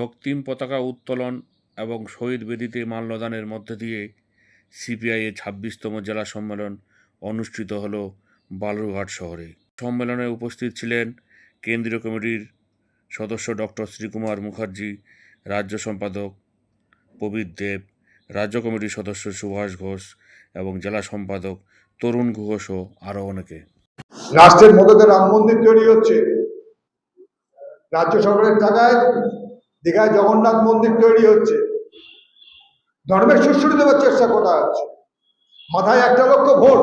রক্তিম পতাকা উত্তোলন এবং শহীদ বেদিতে মাল্যদানের মধ্যে দিয়ে সিপিআইয়ের ছাব্বিশতম জেলা সম্মেলন অনুষ্ঠিত হল বালুরঘাট শহরে। সম্মেলনে উপস্থিত ছিলেন কেন্দ্রীয় কমিটির সদস্য ডক্টর শ্রীকুমার মুখার্জি, রাজ্য সম্পাদক প্রবীর দেব, রাজ্য কমিটির সদস্য সুভাষ ঘোষ এবং জেলা সম্পাদক তরুণ ঘোষও আরও অনেকে। রাষ্ট্রের মদতে রাম মন্দির তৈরি হচ্ছে। রাজ্য সরকারের টাকায় দীঘায় জগন্নাথ মন্দির তৈরি হচ্ছে। ধর্মের সুশ্রুতি দেওয়ার চেষ্টা করা হচ্ছে। মাথায় একটা লক্ষ ভোট।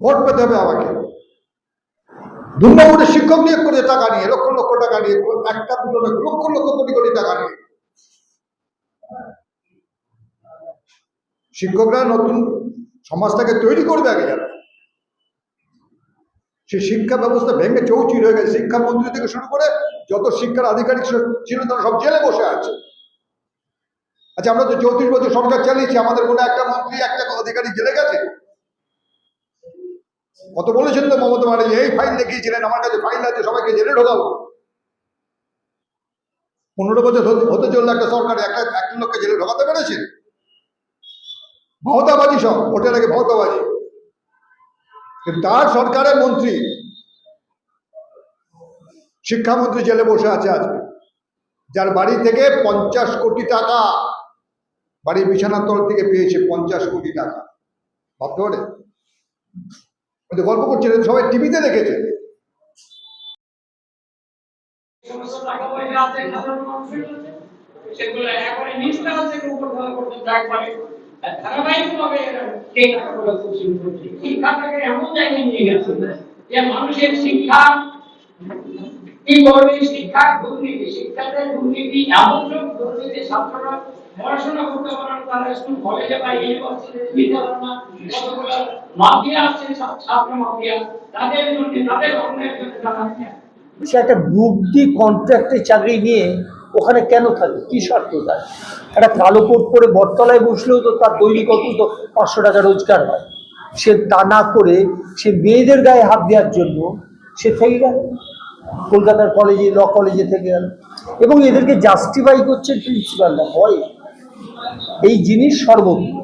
ভোট পেতে হবে আমাকে। দুর্গাপুরের শিক্ষক নিয়োগ করে টাকা নিয়ে, লক্ষ লক্ষ টাকা নিয়ে, একটা দুটো লক্ষ লক্ষ কোটি কোটি টাকা নিয়ে। শিক্ষকরা নতুন সমাজটাকে তৈরি করবে আগে যারা। সেই শিক্ষা ব্যবস্থা ভেঙে চৌচির হয়ে গেছে। শিক্ষামন্ত্রী থেকে শুরু করে যত শিক্ষার আধিকারিক ছিল তারা সব জেলে বসে আছে। আচ্ছা আমরা তো চৌত্রিশ বছর সরকার চালিয়েছি, আমাদের কোনো একটা মন্ত্রী, একটা অধিকারী জেলে গেছে? কত বলেছেন তো মমতা ব্যানার্জি, এই ফাইল দেখিয়েছিলেন, আমার কাছে ফাইল আছে, সবাইকে জেলে ঢোকাবো। পনেরো বছর হতে- চলল একটা সরকার, একটা একটা লোককে জেলে ঢোকাতে পেরেছে? ভৌতাবাজি সব, ভোটের আগে কিন্তু তার সরকারের মন্ত্রী শিক্ষামন্ত্রী জেলে বসে আছে আজকে। যার বাড়ি থেকে পঞ্চাশ কোটি টাকা বাড়ির বিছানার তল থেকে পেয়েছে পঞ্চাশ কোটি টাকা। ভাবতে পারে? গল্প করছে সবাই টিভিতে দেখেছে। শিক্ষাটাকে এমন জায়গায় নিয়ে গেছে যে মানুষের শিক্ষা কি করবে শিক্ষা দুর্নীতি দুর্নীতি, এমন দুর্নীতি ছাত্ররা পড়াশোনা করতে তারা স্কুল কলেজে বা ইউনিভার্সিটিতে না কতগুলো মাফিয়া আছে ছাত্র মাফিয়া, তাদের জন্য তাদের অন্যের জন্য সে একটা কন্ট্রাক্টে চাকরি নিয়ে ওখানে কেন থাকে? কি স্বার্থ তার? একটা কালো কোট পরে বটতলায় বসলেও তো তার দৈনিক অন্তত পাঁচশো টাকা রোজগার হয়। সে তা না করে সে মেয়েদের গায়ে হাত দেওয়ার জন্য সে থেকে গেল। কলকাতার কলেজে ল কলেজে থেকে গেল এবং এদেরকে জাস্টিফাই করছে প্রিন্সিপালরা হয় এই জিনিস সর্বত্র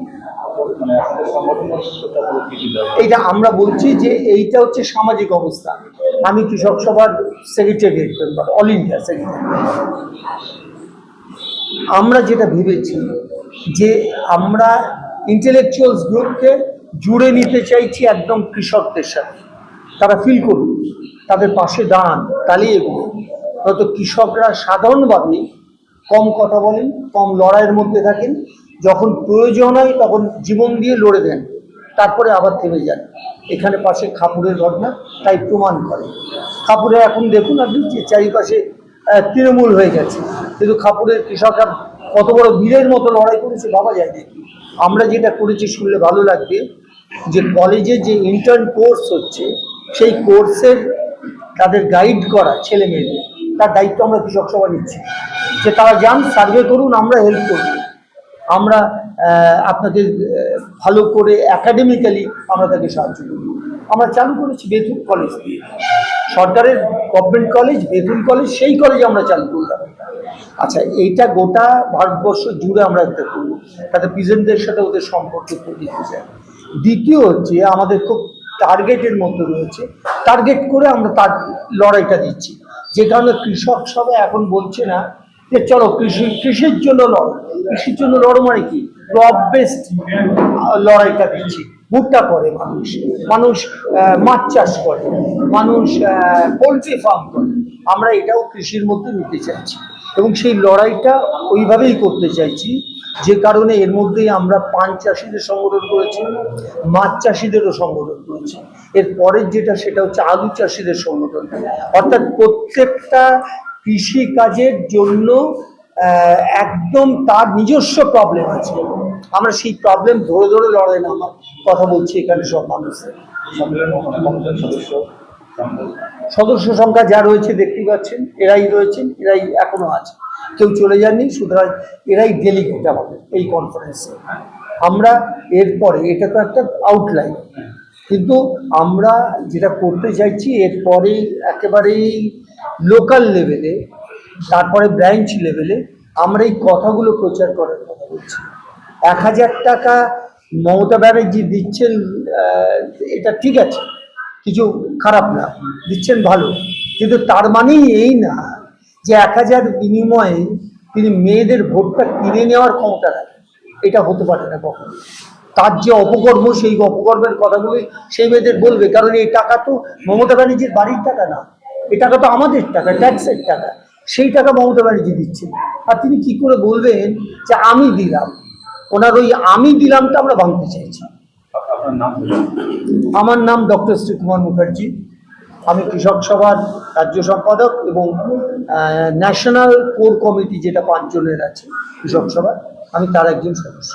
এইটা আমরা বলছি যে এইটা হচ্ছে সামাজিক অবস্থা। আমি কৃষক সভার মেম্বার অল ইন্ডিয়া সেক্রেটারি আমরা যেটা ভেবেছি যে আমরা ইন্টেলেকচুয়ালস গ্রুপকে জুড়ে নিতে চাইছি একদম কৃষকদের সাথে। তারা ফিল করুন তাদের পাশে দাঁড়ান তাহলেই এগোবে হয়তো কৃষকরা সাধারণভাবে কম কথা বলেন, কম লড়াইয়ের মধ্যে থাকেন, যখন প্রয়োজন হয় তখন জীবন দিয়ে লড়ে দেন, তারপরে আবার থেমে যান। এখানে পাশে খাপুরের ঘটনা, তাই প্রমাণ করে। খাপুরে এখন দেখুন আপনি যে চারিপাশে তৃণমূল হয়ে গেছে। কিন্তু খাপুরের কৃষকরা কত বড় বীরের মতো লড়াই করেছে ভাবা যায় দেখি আমরা যেটা করেছি শুনলে ভালো লাগবে, যে কলেজে যে ইন্টার্ন কোর্স হচ্ছে, সেই কোর্সের তাদের গাইড করা ছেলে মেয়েদের। তার দায়িত্ব আমরা কৃষক সভা নিচ্ছি। যে তারা যান সার্ভে করুন, আমরা হেল্প করব। আমরা আপনাদের ভালো করে একাডেমিক্যালি আমরা তাকে সাহায্য করব। আমরা চালু করেছি বেতুন কলেজ দিয়ে। সরকারের গভর্নমেন্ট কলেজ বেতুল কলেজ সেই কলেজ আমরা চালু করলাম। আচ্ছা এইটা গোটা ভারতবর্ষ জুড়ে আমরা একটা করব। তাতে পিজেন্টদের সাথে ওদের সম্পর্ক তৈরি হয়ে যায় দ্বিতীয় হচ্ছে, আমাদের খুব টার্গেটের মধ্যে রয়েছে টার্গেট করে আমরা তার লড়াইটা দিচ্ছি। যে কারণে কৃষক সবাই এখন বলছে না যে চলো কৃষি, কৃষির জন্য লড়। কৃষির জন্য লড় মানে কি? ক্রপ বেস্ট লড়াইটা দিচ্ছি। ভুট্টা করে মানুষ। মানুষ মাছ চাষ করে। মানুষ পোলট্রি ফার্ম করে। আমরা এটাও কৃষির মধ্যে নিতে চাইছি। এবং সেই লড়াইটা ওইভাবেই করতে চাইছি, যে কারণে এর মধ্যেই আমরা পান চাষিদের সংগঠন করেছি, মাছ চাষিদেরও সংগঠন করেছি। এর পরের যেটা, সেটা হচ্ছে আলু চাষিদের সংগঠন। অর্থাৎ প্রত্যেকটা কৃষি কাজের জন্য একদম তার নিজস্ব প্রবলেম আছে। আমরা সেই প্রবলেম ধরে ধরে লড়াই না কথা বলছি এখানে সব মানুষের সদস্য সংখ্যা যা রয়েছে দেখতেই পাচ্ছেন, এরাই রয়েছেন, এরাই এখনও আছে। কেউ চলে যাননি, সুতরাং এরাই ডেলিগেট আমাদের এই কনফারেন্সে আমরা এরপরে, এটা তো একটা আউটলাইন কিন্তু আমরা যেটা করতে চাইছি, এরপরে একেবারেই লোকাল লেভেলে তারপরে ব্রাঞ্চ লেভেলে আমরা এই কথাগুলো প্রচার করার কথা বলছি। এক হাজার টাকা মমতা ব্যানার্জি দিচ্ছেন এটা ঠিক আছে কিছু খারাপ না, দিচ্ছেন ভালো। কিন্তু তার মানেই এই না যে এক হাজার বিনিময়ে তিনি মেয়েদের ভোটটা কিনে নেওয়ার ক্ষমতা রাখেন। এটা হতে পারে না কখনো। তার যে অপকর্ম, সেই অপকর্মের কথাগুলি সেই মেয়েদের বলবে। কারণ এই টাকা তো মমতা ব্যানার্জির বাড়ির টাকা না। এই টাকা তো আমাদের টাকা, ট্যাক্সের টাকা। সেই টাকা মমতা ব্যানার্জি দিচ্ছেন। আর তিনি কি করে বলবেন যে আমি দিলাম? ওনার ওই আমি দিলামটা আমরা ভাঙতে চাইছি। আমার নাম ডক্টর শ্রীকুমার মুখার্জি। আমি কৃষক সভার রাজ্য সম্পাদক এবং ন্যাশনাল কোর কমিটি যেটা পাঁচজনের আছে, কৃষক সভার আমি তার একজন সদস্য।